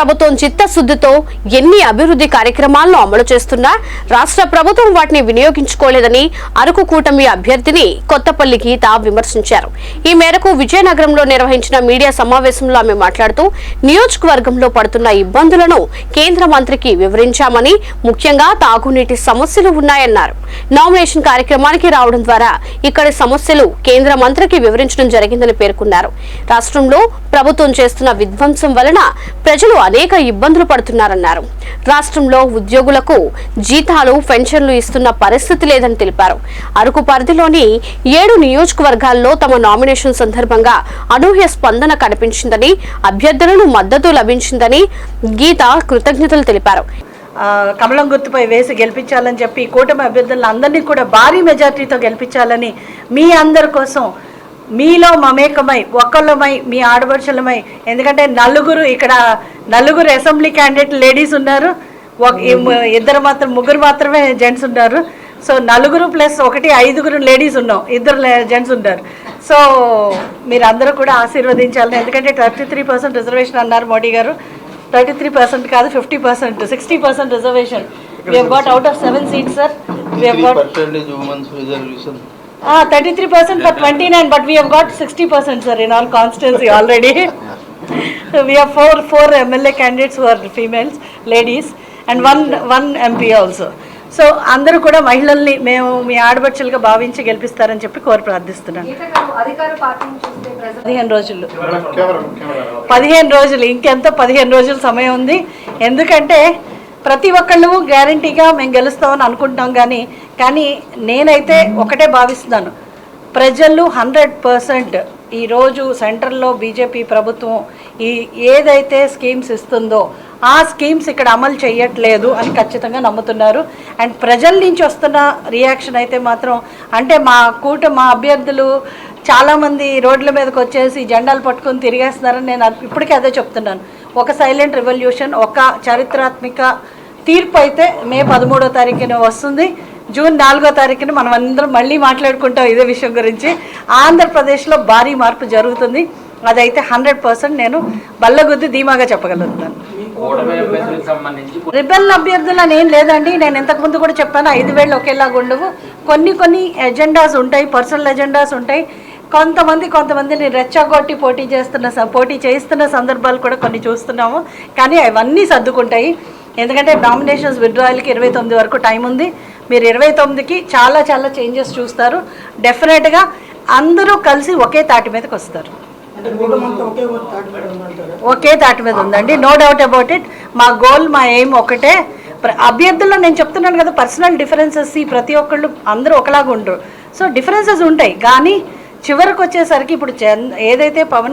ప్రభుత్వం చిత్తశుద్ధితో ఎన్ని అభివృద్ధి కార్యక్రమాలను అమలు చేస్తున్నా రాష్ట్ర ప్రభుత్వం వాటిని వినియోగించుకోలేదని అరకు కూటమి అభ్యర్థిని కొత్తపల్లి గీత విమర్శించారు. ఈ మేరకు విజయనగరంలో నిర్వహించిన మీడియా సమావేశంలో ఆమె మాట్లాడుతూ నియోజకవర్గంలో పడుతున్న ఇబ్బందులను కేంద్ర మంత్రికి వివరించామని ముఖ్యంగా తాగునీటి సమస్యలు ఉన్నాయన్నారు. నామినేషన్ కార్యక్రమానికి రావడం ద్వారా ఇక్కడి సమస్యలు కేంద్ర మంత్రికి వివరించడం జరిగిందని పేర్కొన్నారు. రాష్ట్రంలో ప్రభుత్వం చేస్తున్న విధ్వంసం వలన ప్రజలు అనేక ఇబ్బందులు పడుతున్నారన్నారు. రాష్ట్రంలో ఉద్యోగులకు జీతాలు పెన్షన్లు ఇస్తున్న పరిస్థితి లేదని తెలిపారు. అరకు పరిధిలోని ఏడు నియోజకవర్గాల్లో తమ నామినేషన్ సందర్భంగా అనూహ్య స్పందన కనిపించిందని అభ్యర్థులను మద్దతు లభించిందని గీత కృతజ్ఞతలు తెలిపారు. కమలం గుర్తుపై వేసి గెలిపించాలని చెప్పి కూటమి అభ్యర్థులను అందరినీ కూడా భారీ మెజార్టీతో గెలిపించాలని మీ అందరి కోసం మీలో మమేకమై ఒక్కళ్ళమై మీ ఆడపడుచులమై. ఎందుకంటే నలుగురు ఇక్కడ నలుగురు అసెంబ్లీ క్యాండిడేట్ లేడీస్ ఉన్నారు. ఒక- ఇద్దరు మాత్రం ముగ్గురు మాత్రమే జెంట్స్ ఉన్నారు. సో నలుగురు ప్లస్ ఒకటి ఐదుగురు లేడీస్ ఉన్నాం. ఇద్దరు జెంట్స్ ఉన్నారు. సో మీరు అందరూ కూడా ఆశీర్వదించాలని ఎందుకంటే థర్టీ త్రీ పర్సెంట్ రిజర్వేషన్ అన్నారు మోడీ గారు. థర్టీ త్రీ పర్సెంట్ కాదు fifty percent sixty percent reservation. We got out of seven seats sir we got percentage women's reservation. Thirty three percent for twenty nine but we got sixty percent sir in all constituency already we have four four MLA candidates who are females ladies and one one MP also so అందరూ కూడా మహిళల్ని మేము మీ ఆడబడుచులుగా భావించి గెలిపిస్తారని చెప్పి కోరి ప్రార్థిస్తున్నాను పదిహేను రోజులు. పదిహేను రోజులు ఇంకెంత పదిహేను రోజుల సమయం ఉంది. ఎందుకంటే ప్రతి ఒక్కళ్ళు గ్యారంటీగా మేము గెలుస్తామని అనుకుంటాం కానీ కానీ నేనైతే ఒకటే భావిస్తున్నాను. ప్రజలు హండ్రెడ్ పర్సెంట్ ఈరోజు సెంట్రల్లో బీజేపీ ప్రభుత్వం ఈ ఏదైతే స్కీమ్స్ ఇస్తుందో ఆ స్కీమ్స్ ఇక్కడ అమలు చేయట్లేదు అని ఖచ్చితంగా నమ్ముతున్నారు. అండ్ ప్రజల నుంచి వస్తున్న రియాక్షన్ అయితే మాత్రం అంటే మా కూట మా అభ్యర్థులు చాలామంది రోడ్ల మీదకి వచ్చేసి జెండాలు పట్టుకొని తిరిగేస్తున్నారని నేను ఇప్పటికీ అదే చెప్తున్నాను. ఒక సైలెంట్ రెవల్యూషన్ ఒక చారిత్రాత్మక తీర్పు అయితే మే పదమూడో తారీఖున వస్తుంది. జూన్ నాలుగో తారీఖున మనం అందరం మళ్ళీ మాట్లాడుకుంటాం ఇదే విషయం గురించి. ఆంధ్రప్రదేశ్లో భారీ మార్పు జరుగుతుంది. అదైతే హండ్రెడ్ పర్సెంట్ నేను బల్లగుద్ది ధీమాగా చెప్పగలుగుతాను. రిబెల్ అభ్యర్థులు అని ఏం లేదండి. నేను ఇంతకుముందు కూడా చెప్పాను ఐదు వేళ్ళు ఒకేలాగా ఉండవు. కొన్ని కొన్ని ఎజెండాస్ ఉంటాయి పర్సనల్ ఎజెండాస్ ఉంటాయి. కొంతమంది కొంతమందిని రెచ్చగొట్టి పోటీ చేస్తున్న పోటీ చేయిస్తున్న సందర్భాలు కూడా కొన్ని చూస్తున్నాము. కానీ అవన్నీ సర్దుకుంటాయి. ఎందుకంటే నామినేషన్స్ విత్డ్రాయల్కి ఇరవై తొమ్మిది వరకు టైం ఉంది. మీరు ఇరవై తొమ్మిదికి చాలా చాలా చేంజెస్ చూస్తారు. డెఫినెట్గా అందరూ కలిసి ఒకే తాటి మీదకి వస్తారు. ఒకే తాటి మీద ఉందండి. నో డౌట్ అబౌట్ ఇట్ మా గోల్ మా ఎయిమ్ ఒకటే. అభ్యర్థుల్లో నేను చెప్తున్నాను కదా పర్సనల్ డిఫరెన్సెస్ ఈ ప్రతి ఒక్కళ్ళు అందరూ ఒకలాగా ఉండరు సో డిఫరెన్సెస్ ఉంటాయి. కానీ చివరికి వచ్చేసరికి ఇప్పుడు ఏదైతే పవన్